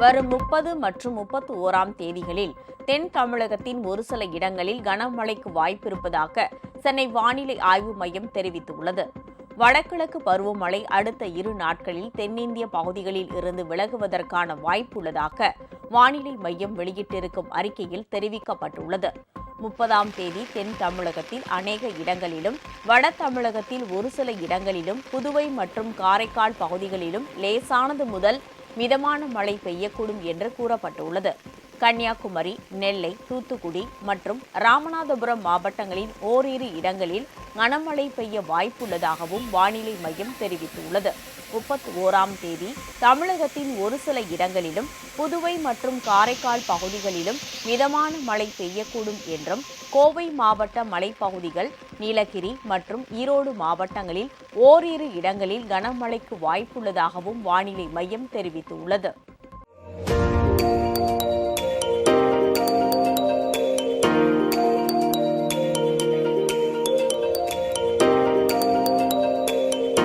வரும் முப்பது மற்றும் முப்பத்தி ஓராம் தேதிகளில் தென் தமிழகத்தின் ஒரு சில இடங்களில் கனமழைக்கு வாய்ப்பிருப்பதாக சென்னை வானிலை ஆய்வு மையம் தெரிவித்துள்ளது. வடகிழக்கு பருவமழை அடுத்த இரு நாட்களில் தென்னிந்திய பகுதிகளில் இருந்து விலகுவதற்கான வாய்ப்புள்ளதாக வானிலை மையம் வெளியிட்டிருக்கும் அறிக்கையில் தெரிவிக்கப்பட்டுள்ளது. முப்பதாம் தேதி தென் தமிழகத்தில் அநேக இடங்களிலும் வட தமிழகத்தில் ஒரு சில இடங்களிலும் புதுவை மற்றும் காரைக்கால் பகுதிகளிலும் லேசானது முதல் மிதமான மழை பெய்யக்கூடும் என்று கூறப்பட்டுள்ளது. கன்னியாகுமரி நெல்லை தூத்துக்குடி மற்றும் ராமநாதபுரம் மாவட்டங்களின் ஓரிரு இடங்களில் கனமழை பெய்ய வாய்ப்புள்ளதாகவும் வானிலை மையம் தெரிவித்துள்ளது. முப்பத்தி ஓராம் தேதி தமிழகத்தின் ஒரு சில இடங்களிலும் புதுவை மற்றும் காரைக்கால் பகுதிகளிலும் மிதமான மழை பெய்யக்கூடும் என்றும் கோவை மாவட்ட மலைப்பகுதிகள் நீலகிரி மற்றும் ஈரோடு மாவட்டங்களில் ஓரிரு இடங்களில் கனமழைக்கு வாய்ப்புள்ளதாகவும் வானிலை மையம் தெரிவித்துள்ளது.